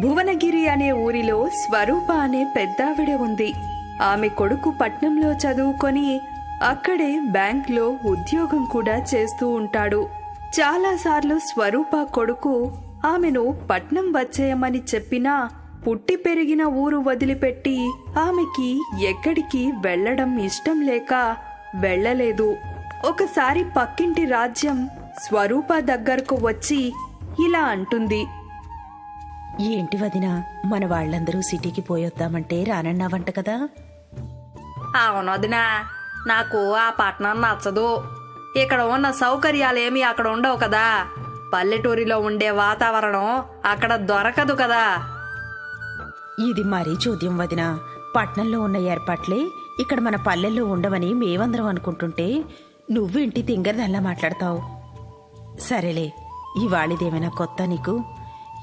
భువనగిరి అనే ఊరిలో స్వరూప అనే పెద్దావిడ ఉంది. ఆమె కొడుకు పట్నంలో చదువుకొని అక్కడే బ్యాంక్లో ఉద్యోగం కూడా చేస్తూ ఉంటాడు. చాలాసార్లు స్వరూప కొడుకు ఆమెను పట్నం వచ్చేయమని చెప్పినా పుట్టి పెరిగిన ఊరు వదిలిపెట్టి ఆమెకి ఎక్కడికి వెళ్ళడం ఇష్టం లేక వెళ్ళలేదు. ఒకసారి పక్కింటి రాజ్యం స్వరూప దగ్గరకు వచ్చి ఇలా అంటుంది. ఏంటి వదినా మన వాళ్ళందరూ సిటీకి పోయొద్దామంటే రానన్నావంట కదా? అవును వదినా నాకు ఆ పట్టణం నచ్చదు. ఇక్కడ ఉన్న సౌకర్యాలేమి అక్కడ ఉండవు కదా. పల్లెటూరిలో ఉండే వాతావరణం అక్కడ దొరకదు కదా. ఇది మరీ చూద్యం వదినా. పట్నంలో ఉన్న ఏర్పాట్లే ఇక్కడ మన పల్లెల్లో ఉండవని మేమందరం అనుకుంటుంటే నువ్వు ఇంటి తింగరదల్లా మాట్లాడతావు? సరేలే ఇవాళిదేమైనా కొత్త నీకు?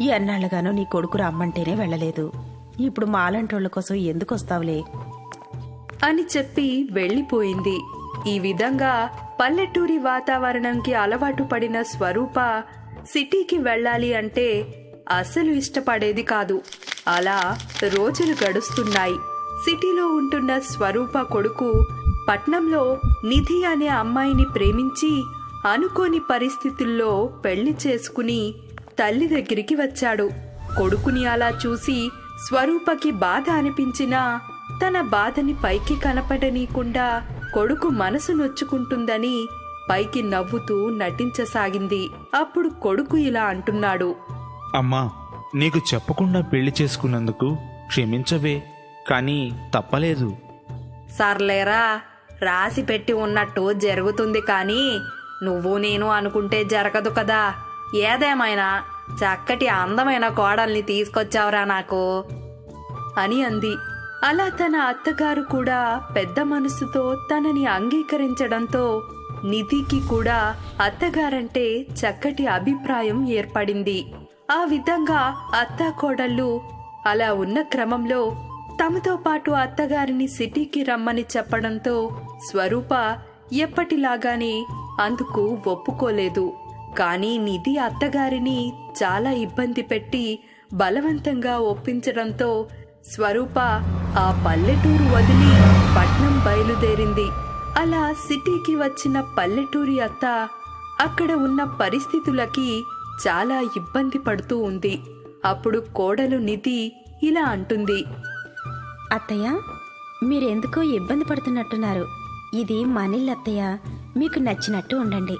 ఈ అన్నాళ్ళగానో నీ కొడుకు రమ్మంటేనే వెళ్ళలేదు. ఇప్పుడు మాలంటోళ్ళ కోసం ఎందుకు వస్తావులే అని చెప్పి వెళ్ళిపోయింది. ఈ విధంగా పల్లెటూరి వాతావరణంకి అలవాటు పడిన స్వరూప సిటీకి వెళ్ళాలి అంటే అసలు ఇష్టపడేది కాదు. అలా రోజులు గడుస్తున్నాయి. సిటీలో ఉంటున్న స్వరూప కొడుకు పట్నంలో నిధి అనే అమ్మాయిని ప్రేమించి అనుకోని పరిస్థితుల్లో పెళ్ళి చేసుకుని తల్లి దగ్గరికి వచ్చాడు. కొడుకుని అలా చూసి స్వరూపకి బాధ అనిపించినా తన బాధని పైకి కనపడనీయకుండా కొడుకు మనసు నొచ్చుకుంటుందని పైకి నవ్వుతూ నటించసాగింది. అప్పుడు కొడుకు ఇలా అంటున్నాడు. అమ్మా నీకు చెప్పకుండా పెళ్ళి చేసుకున్నందుకు క్షమించవే కానీ తప్పలేదు. సర్లేరా రాసి పెట్టి ఉన్నట్టు జరుగుతుంది కానీ నువ్వు నేను అనుకుంటే జరగదు కదా. ఏదేమైనా చక్కటి అందమైన కోడల్ని తీసుకొచ్చావురా నాకు అని అంది. అలా తన అత్తగారు కూడా పెద్ద మనసుతో తనని అంగీకరించడంతో నిధికి కూడా అత్తగారంటే చక్కటి అభిప్రాయం ఏర్పడింది. ఆ విధంగా అత్త కోడళ్ళు అలా ఉన్న క్రమంలో తమతో పాటు అత్తగారిని సిటీకి రమ్మని చెప్పడంతో స్వరూప ఎప్పటిలాగానే అందుకు ఒప్పుకోలేదు. కానీ నిధి అత్తగారిని చాలా ఇబ్బంది పెట్టి బలవంతంగా ఒప్పించడంతో స్వరూప ఆ పల్లెటూరు వదిలి పట్నం బయలుదేరింది. అలా సిటీకి వచ్చిన పల్లెటూరి అత్త అక్కడ ఉన్న పరిస్థితులకి చాలా ఇబ్బంది పడుతూ ఉంది. అప్పుడు కోడలు నిధి ఇలా అంటుంది. అత్తయ్య మీరెందుకో ఇబ్బంది పడుతున్నట్టున్నారు. ఇది మనిల్ అత్తయ్య మీకు నచ్చినట్టు ఉండండి.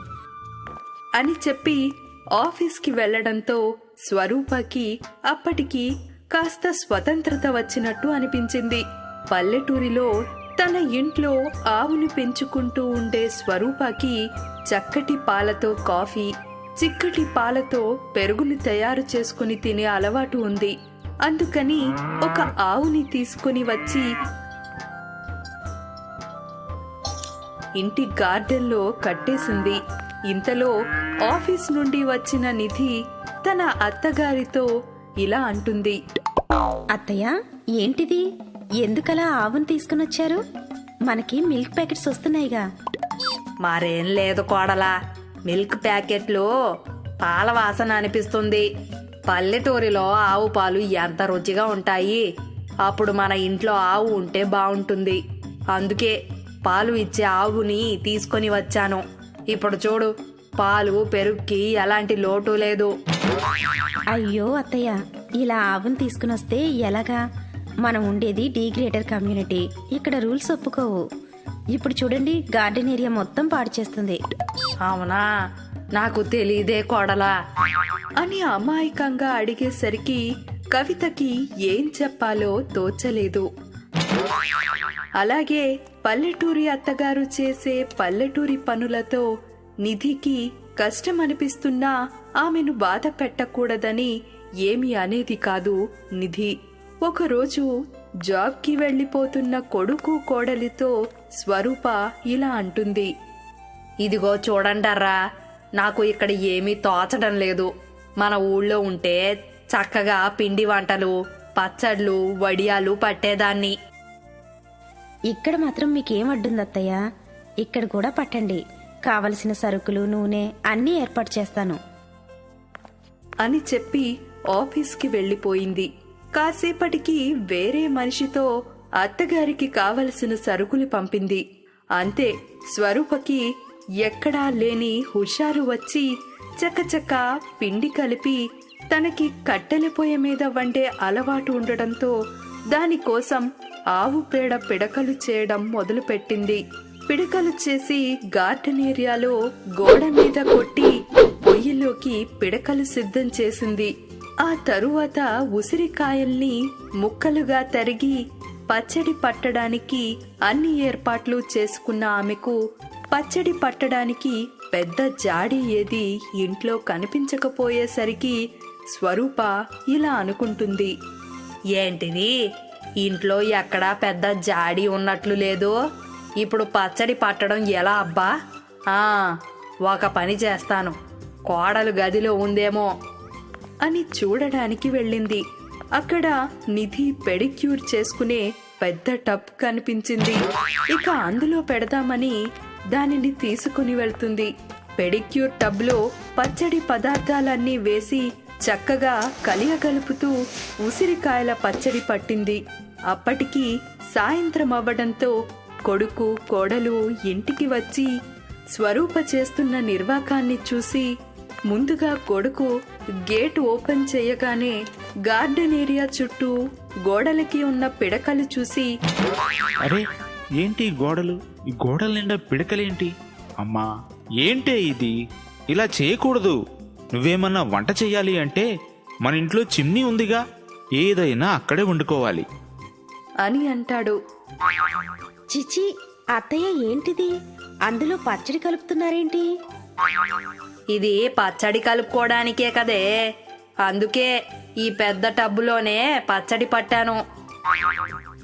అని చెప్పి ఆఫీస్కి వెళ్ళడంతో స్వరూపకి అప్పటికి కాస్త స్వతంత్రత వచ్చినట్టు అనిపించింది. పల్లెటూరిలో తన ఇంట్లో ఆవును పెంచుకుంటూ ఉండే స్వరూపకి చక్కటి పాలతో కాఫీ చిక్కటి పాలతో పెరుగును తయారు చేసుకుని తినే అలవాటు ఉంది. అందుకని ఒక ఆవుని తీసుకుని వచ్చి ఇంటి గార్డెన్లో కట్టేసింది. ఇంతలో ఆఫీస్ నుండి వచ్చిన నిధి తన అత్తగారితో ఇలా అంటుంది. అత్తయ్య ఏంటిది? ఎందుకలా ఆవును తీసుకుని వచ్చారు? మనకి మిల్క్ ప్యాకెట్స్ వస్తున్నాయిగా. మరేం లేదు కోడలా. మిల్క్ ప్యాకెట్లు పాల వాసన అనిపిస్తుంది. పల్లెటూరిలో ఆవు పాలు ఎంత రుచిగా ఉంటాయి. అప్పుడు మన ఇంట్లో ఆవు ఉంటే బాగుంటుంది అందుకే పాలు ఇచ్చే ఆవుని తీసుకొని వచ్చాను. ఇప్పుడు చూడు పాలు పెరుగుకి ఎలాంటి లోటు లేదు. అయ్యో అత్తయ్య ఇలా ఆవును తీసుకుని వస్తే ఎలాగా? మనం ఉండేది డీ గ్రేటర్ కమ్యూనిటీ. ఇక్కడ రూల్స్ ఒప్పుకోవు. ఇప్పుడు చూడండి గార్డెన్ ఏరియా మొత్తం పాడు చేస్తుంది. అవునా? నాకు తెలియదే కోడలా. అని అమాయకంగా అడిగేసరికి కవితకి ఏం చెప్పాలో తోచలేదు. అలాగే పల్లెటూరి అత్తగారు చేసే పల్లెటూరి పనులతో నిధికి కష్టం అనిపిస్తున్నా ఆమెను బాధ పెట్టకూడదని ఏమి అనేది కాదు నిధి. ఒకరోజు జాబ్కి వెళ్ళిపోతున్న కొడుకు కోడలితో స్వరూప ఇలా అంటుంది. ఇదిగో చూడండర్రా నాకు ఇక్కడ ఏమీ తోచడం లేదు. మన ఊళ్ళో ఉంటే చక్కగా పిండి వంటలు పచ్చళ్ళు వడియాలు పట్టేదాన్ని. ఇక్కడ మాత్రం మీకేం అడ్డుంది అత్తయ్య? ఇక్కడ కూడా పట్టండి. కావలసిన సరుకులు నూనె అన్నీ ఏర్పాటు చేస్తాను. అని చెప్పి ఆఫీస్కి వెళ్ళిపోయింది. కాసేపటికి వేరే మనిషితో అత్తగారికి కావలసిన సరుకులు పంపింది. అంతే స్వరూపకి ఎక్కడా లేని హుషారు వచ్చి చకచక పిండి కలిపి తనకి కట్టెల పొయ్యి మీద వండే అలవాటు ఉండడంతో దానికోసం ఆవు పేడ పిడకలు చేయడం మొదలుపెట్టింది. పిడకలు చేసి గార్డెన్ ఏరియాలో గోడ మీద కొట్టి పొయ్యిలోకి పిడకలు సిద్ధం చేసింది. ఆ తరువాత ఉసిరికాయల్ని ముక్కలుగా తరిగి పచ్చడి పట్టడానికి అన్ని ఏర్పాట్లు చేసుకున్న ఆమెకు పచ్చడి పట్టడానికి పెద్ద జాడి ఏది ఇంట్లో కనిపించకపోయేసరికి స్వరూప ఇలా అనుకుంటుంది. ఏంటిది? ఇంట్లో ఎక్కడా పెద్ద జాడి ఉన్నట్లు లేదు. ఇప్పుడు పచ్చడి పట్టడం ఎలా అబ్బా? ఒక పని చేస్తాను. కోడలు గదిలో ఉందేమో అని చూడడానికి వెళ్ళింది. అక్కడ నిధి పెడిక్యూర్ చేసుకునే పెద్ద టబ్ కనిపించింది. ఇక అందులో పెడదామని దానిని తీసుకుని వెళ్తుంది. పెడిక్యూర్ టబ్లో పచ్చడి పదార్థాలన్నీ వేసి చక్కగా కలియగలుపుతూ ఉసిరికాయల పచ్చడి పట్టింది. అప్పటికి సాయంత్రం అవ్వడంతో కొడుకు కోడలు ఇంటికి వచ్చి స్వరూప చేస్తున్న నిర్వాకాన్ని చూసి ముందుగా కొడుకు గేట్ ఓపెన్ చేయగానే గార్డెన్ ఏరియా చుట్టూ గోడలకి ఉన్న పిడకలు చూసి అరే ఏంటి గోడలు? ఈ గోడల నిండా పిడకలేంటి? అమ్మా ఏంటే ఇది? ఇలా చేయకూడదు. నువ్వేమన్నా వంట చెయ్యాలి అంటే మన ఇంట్లో చిమ్నీ ఉందిగా ఏదైనా అక్కడే వండుకోవాలి. అని అంటాడు. చిచి అత్తయ్య ఏంటిది? అందులో పచ్చడి కలుపుతున్నారేంటి? ఇది పచ్చడి కలుపుకోవడానికే కదే. అందుకే ఈ పెద్ద టబ్బులోనే పచ్చడి పట్టాను.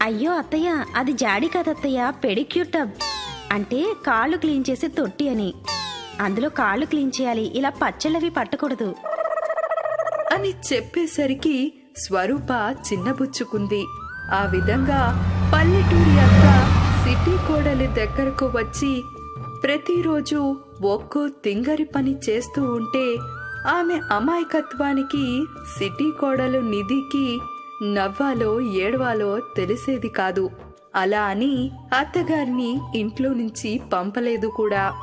అయ్యో అత్తయ్య అది జాడి కాదత్తయ్య పెడిక్యూర్ టబ్. అంటే కాళ్ళు క్లీన్ చేసే తొట్టి అని. అందులో కాళ్ళు క్లీన్ చేయాలి. ఇలా పచ్చళ్ళవి పట్టకూడదు. అని చెప్పేసరికి స్వరూప చిన్నబుచ్చుకుంది. ఆ విధంగా పల్లెటూరి అంతా సిటీ కోడలి దగ్గరకు వచ్చి ప్రతిరోజు ఒక్కో తింగరి పని చేస్తూ ఉంటే ఆమె అమాయకత్వానికి సిటీ కోడలు నిధికి నవ్వాలో ఏడవాలో తెలిసేది కాదు. అలా అని అత్తగారిని ఇంట్లో నుంచి పంపలేదు కూడా.